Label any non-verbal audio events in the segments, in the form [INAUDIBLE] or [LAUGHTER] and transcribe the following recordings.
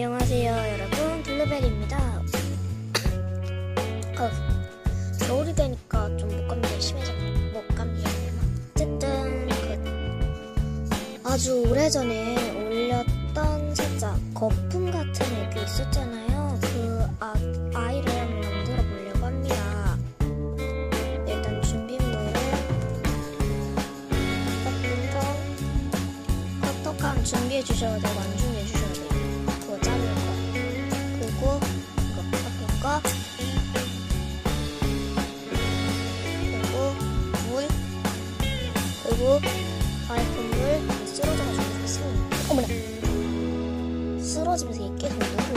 안녕하세요 여러분. 블루베리입니다. 어, 겨울이 되니까 좀 목감기가 심해져 목감기가 어쨌든 그 아주 오래전에 올렸던 살짝 거품 같은 앱이 있었잖아요. 그 아, 아이를 한번 만들어 보려고 합니다. 일단 준비물을 커터감 커터감 준비해 주셔야 되고 안 준비해 물 쓰러져가지고 쓰러져 어머나. 쓰러지면서 이게 계속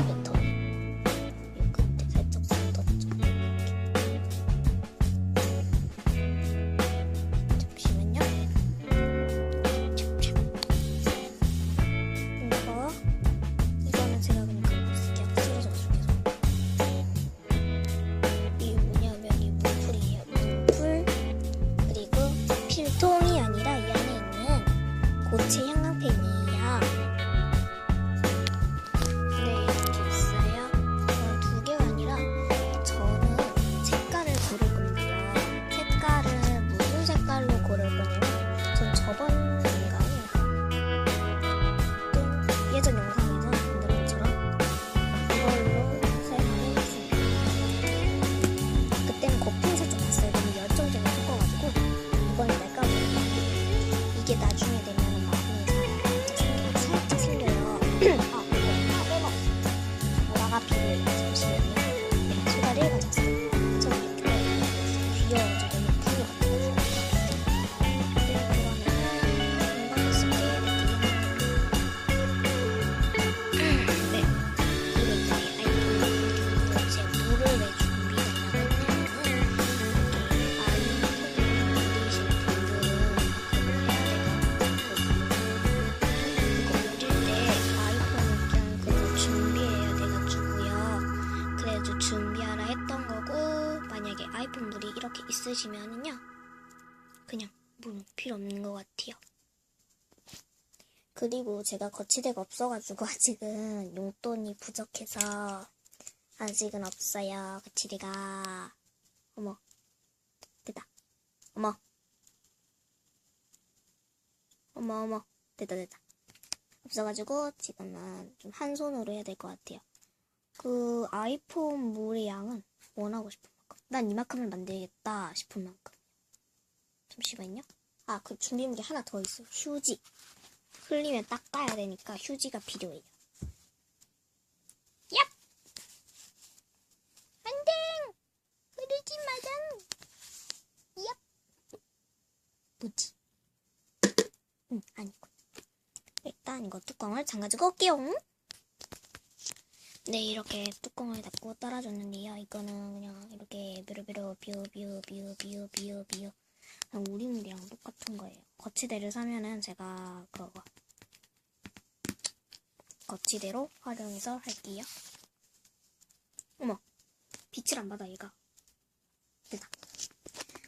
필요 없는 것 같아요. 그리고 제가 거치대가 없어가지고 [LAUGHS] 아직은 용돈이 부족해서 아직은 없어요. 거치대가. 어머. 됐다. 어머. 어머, 어머. 됐다, 됐다. 없어가지고 지금은 좀 한 손으로 해야 될 것 같아요. 그 아이폰 물의 양은 원하고 싶은 만큼. 난 이만큼을 만들겠다 싶은 만큼. 잠시만요. 아, 그 준비물이 하나 더 있어요. 휴지. 흘리면 닦아야 되니까 휴지가 필요해요. 얍! 안 돼! 흐르지 마장! 얍! 뭐지? 응, 아니고. 일단 이거 뚜껑을 잠가주고 올게요. 네, 이렇게 뚜껑을 닫고 따라줬는데요. 이거는 그냥 이렇게 뷰르뷰르 뷰뷰 뷰뷰 뷰뷰 그냥 우리물이랑 똑같은 거예요. 거치대를 사면은 제가 그거 거치대로 활용해서 할게요. 어머, 빛을 안 받아 얘가. 됐다.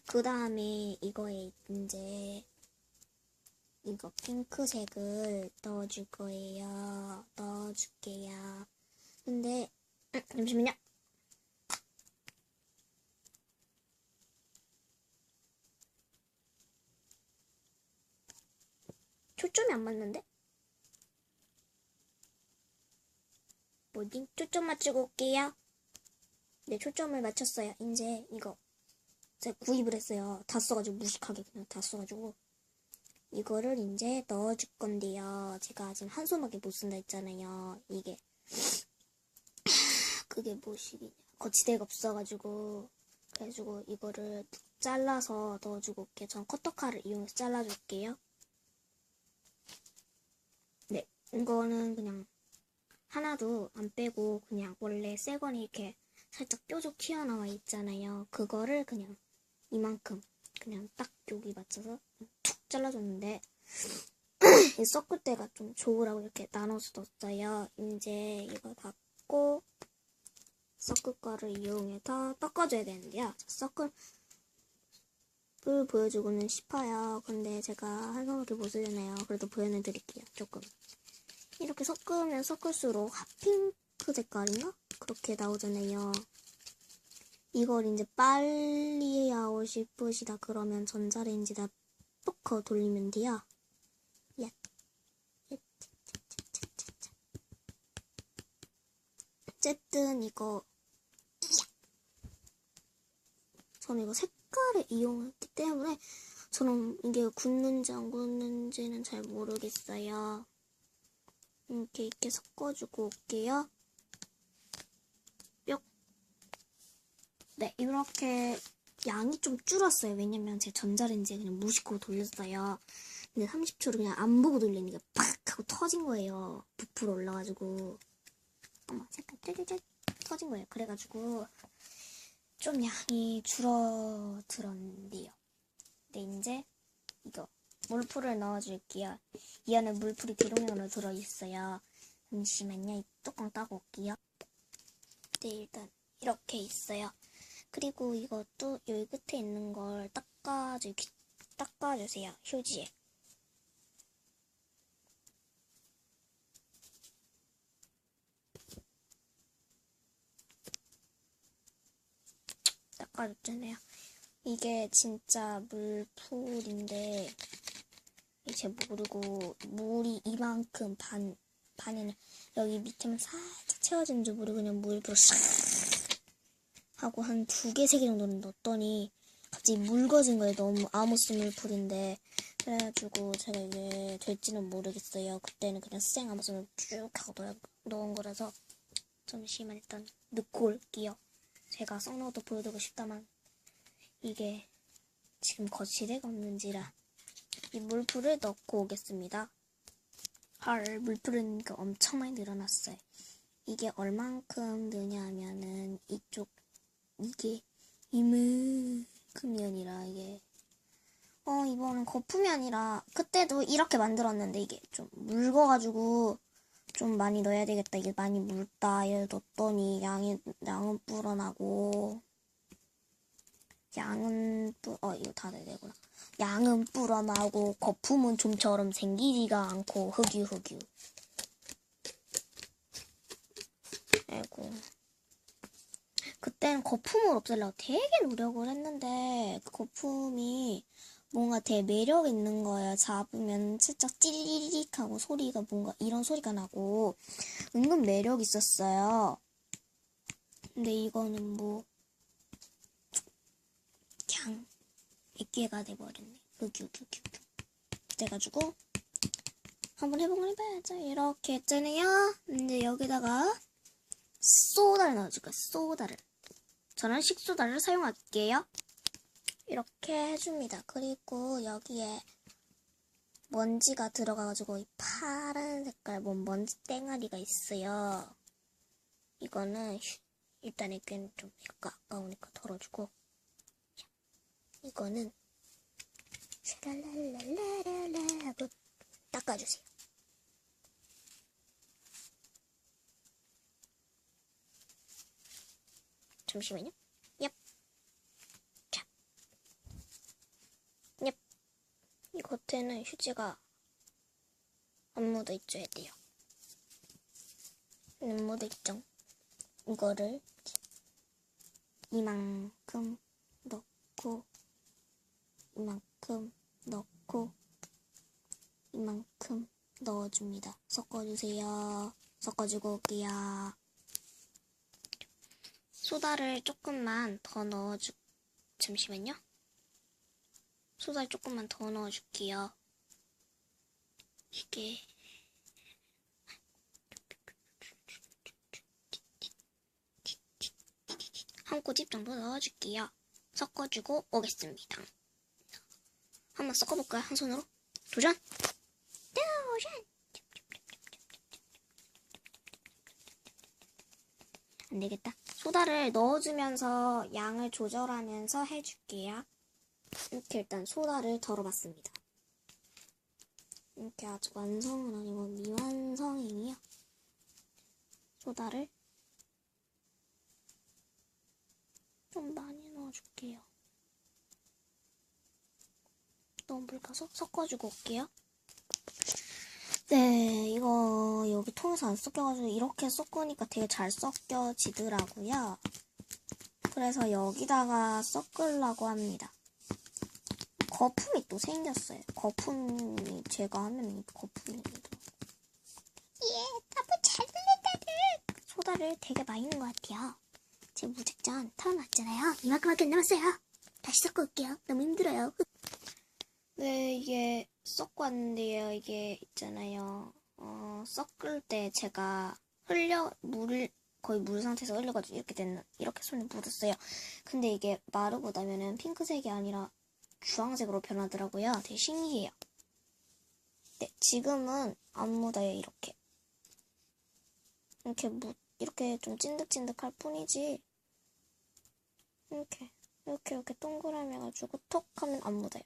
그 다음에 이거에 이제 이거 핑크색을 넣어줄 거예요. 넣어줄게요. 근데 음, 잠시만요. 초점이 안 맞는데? 뭐지? 초점 맞추고 올게요. 네, 초점을 맞췄어요. 이제 이거 제가 구입을 했어요. 다 써가지고 무식하게 그냥 다 써가지고 이거를 이제 넣어줄 건데요. 제가 지금 한 손밖에 못 쓴다 했잖아요. 이게 [LAUGHS] 그게 뭐시기냐? 거치대가 없어가지고 그래가지고 이거를 잘라서 넣어주고 올게요. 전 커터칼을 이용해서 잘라줄게요. 네, 이거는 그냥 하나도 안 빼고 그냥 원래 새 거는 이렇게 살짝 뾰족 튀어나와 있잖아요. 그거를 그냥 이만큼 그냥 딱 여기 맞춰서 툭 잘라줬는데 [CLEARS THROAT] 이 섞을 때가 좀 좋으라고 이렇게 나눠서 넣었어요. 이제 이거 닫고 섞을 거를 이용해서 닦아줘야 되는데요. 섞을 을 보여주고는 싶어요. 근데 제가 한 손으로 못 쓰잖아요. 그래도 보여드릴게요. 조금. 이렇게 섞으면 섞을수록 핫핑크 색깔인가? 그렇게 나오잖아요. 이걸 이제 빨리 하고 싶으시다 그러면 전자레인지다 뻑커 돌리면 돼요. 야. 어쨌든 이거 저는 이거 색깔을 이용했기 때문에 저는 이게 굳는지 안 굳는지는 잘 모르겠어요. 이렇게 이렇게 섞어주고 올게요. 뿅. 네, 이렇게 양이 좀 줄었어요. 왜냐면 제 전자레인지에 그냥 무심코 돌렸어요. 근데 30초를 그냥 안 보고 돌리니까 팍 하고 터진 거예요. 부풀어 올라가지고. 어머, 색깔 쩌쩌쩌 터진 거예요. 그래가지고 좀 양이 줄어들었는데요. 근데 이제 이거 물풀을 넣어줄게요. 이 안에 물풀이 대용량으로 들어있어요. 잠시만요. 이 뚜껑 따고 올게요. 네, 일단 이렇게 있어요. 그리고 이것도 여기 끝에 있는 걸 닦아주, 닦아주세요. 휴지에. 닦아줬잖아요. 이게 진짜 물풀인데 제 모르고 물이 이만큼 반 반에는 여기 밑에만 살짝 채워진 줄 모르고 그냥 물을 싹 하고 한 두 개 세 개 정도는 넣었더니 갑자기 묽어진 거예요. 너무 아모스 물풀인데 그래가지고 제가 이게 될지는 모르겠어요. 그때는 그냥 생 아모스 물쭉 하고 넣- 넣은 거라서 잠시만 일단 넣고 올게요. 제가 것도 보여드리고 싶다만 이게 지금 거치대가 없는지라 이 물풀을 넣고 오겠습니다. 헐, 물풀은 그 엄청 많이 늘어났어요. 이게 얼만큼 느냐면은 이쪽 이게 이만큼이 아니라 이게 어 이번엔 거품이 아니라 그때도 이렇게 만들었는데 이게 좀 묽어가지고 좀 많이 넣어야 되겠다. 이게 많이 묽다. 얘 넣었더니 양이 양은 불어나고 양은 뿌, 어, 이거 다 되구나. 양은 불어나고, 거품은 좀처럼 생기지가 않고, 흑유, 흑유. 아이고. 그때는 거품을 없애려고 되게 노력을 했는데, 그 거품이 뭔가 되게 매력 있는 거예요. 잡으면 살짝 찌리릭 하고 소리가 뭔가 이런 소리가 나고, 은근 매력 있었어요. 근데 이거는 뭐, 그냥 애기가 돼버렸네. 으규규규규. 그래가지고 한번 해보긴 해봐야죠. 이렇게 했잖아요. 이제 여기다가 소다를 넣어줄게요. 소다를. 저는 식소다를 사용할게요. 이렇게 해줍니다. 그리고 여기에 먼지가 들어가가지고 이 파란 색깔 뭔 먼지 땡아리가 있어요. 이거는 휴, 일단 이렇게 좀 이거 아까우니까 덜어주고 이거는 샤랄랄랄랄랄라 하고 닦아주세요. 잠시만요. 얍. 자. 얍. 이 겉에는 휴지가 안 묻어 있어야 돼요. 안 묻어 있죠. 이거를 이만큼 넣고 이만큼 넣고 이만큼 넣어줍니다. 섞어주세요. 섞어주고 올게요. 소다를 조금만 더 넣어주, 잠시만요. 소다를 조금만 더 넣어줄게요. 이게 한 꼬집 정도 넣어줄게요. 섞어주고 오겠습니다. 한번 섞어볼까요? 한 손으로? 도전! 도전! 안 되겠다. 소다를 넣어주면서 양을 조절하면서 해줄게요. 이렇게 일단 소다를 덜어봤습니다. 이렇게 아직 완성은 아니고 미완성이에요. 소다를 좀 많이 넣어줄게요. 너무 묽어서 섞어주고 올게요. 네, 이거 여기 통에서 안 섞여가지고 이렇게 섞으니까 되게 잘 섞여지더라고요. 그래서 여기다가 섞으려고 합니다. 거품이 또 생겼어요. 거품이 제가 하면 거품이. 예, 나무 잘 흘린다들. 소다를 되게 많이 넣은 것 같아요. 제 무작정 털어놨잖아요. 이만큼밖에 안 남았어요. 다시 섞어 올게요. 너무 힘들어요. 네, 이게 섞고 왔는데요. 이게 있잖아요. 어, 섞을 때 제가 흘려, 물, 거의 물 상태에서 흘려가지고 이렇게 됐는, 이렇게 손에 묻었어요. 근데 이게 마르고 나면은 핑크색이 아니라 주황색으로 변하더라고요. 되게 신기해요. 네, 지금은 안 묻어요, 이렇게. 이렇게 묻, 이렇게 좀 찐득찐득할 뿐이지. 이렇게, 이렇게, 이렇게 동그라미 해가지고 톡 하면 안 묻어요.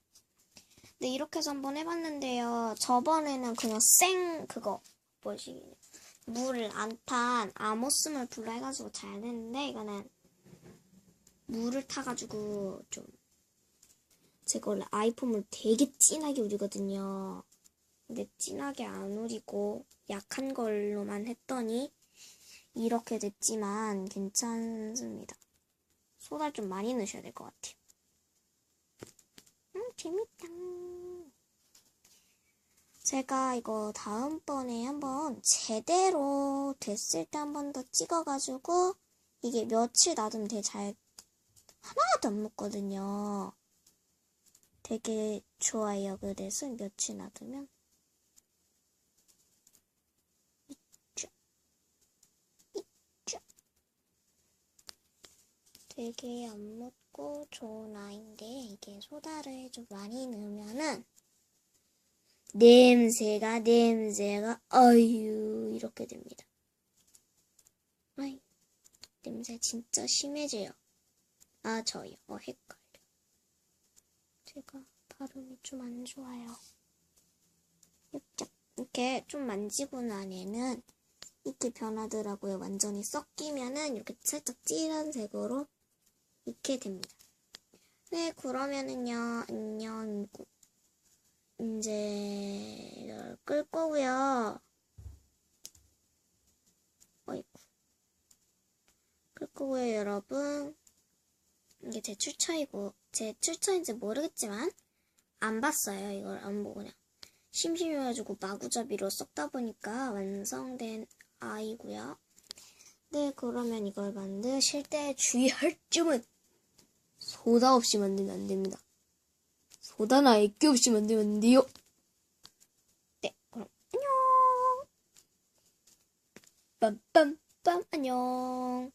네, 이렇게 해서 한번 해봤는데요. 저번에는 그냥 생, 그거, 뭐지, 물을 안 탄 아모스물 불로 해가지고 잘 됐는데, 이거는 물을 타가지고 좀, 제가 원래 아이폰물 되게 진하게 우리거든요. 근데 진하게 안 우리고 약한 걸로만 했더니 이렇게 됐지만 괜찮습니다. 소다 좀 많이 넣으셔야 될 것 같아요. 음, 재밌다. 제가 이거 다음번에 한번 제대로 됐을 때 한 번 더 찍어가지고 이게 며칠 놔두면 되게 잘 하나도 안 묻거든요. 되게 좋아요. 그래서 며칠 놔두면 있죠. 있죠. 되게 안 묻고 좋은 아이인데 이게 소다를 좀 많이 넣으면은 냄새가 냄새가 어유 이렇게 됩니다. 아이 냄새 진짜 심해져요. 아 저요. 어 헷갈려. 제가 발음이 좀 안 좋아요. 이렇게 좀 만지고 나면은 이렇게 변하더라고요. 완전히 섞이면은 이렇게 살짝 진한 색으로 이렇게 됩니다. 네, 그러면은요, 안녕. 이제 이걸 끌 거고요. 어이구. 끌 거고요, 여러분. 이게 제 출처이고, 제 출처인지 모르겠지만, 안 봤어요. 이걸 안 보고 그냥. 심심해가지고 마구잡이로 썩다 보니까 완성된 아이고요. 네, 그러면 이걸 만드실 때 주의할 [LAUGHS] 점은 소다 없이 만들면 안 됩니다. 소다나 액기 없이 만들면 안 돼요. 네, 그럼 안녕. 빰빰빰 안녕.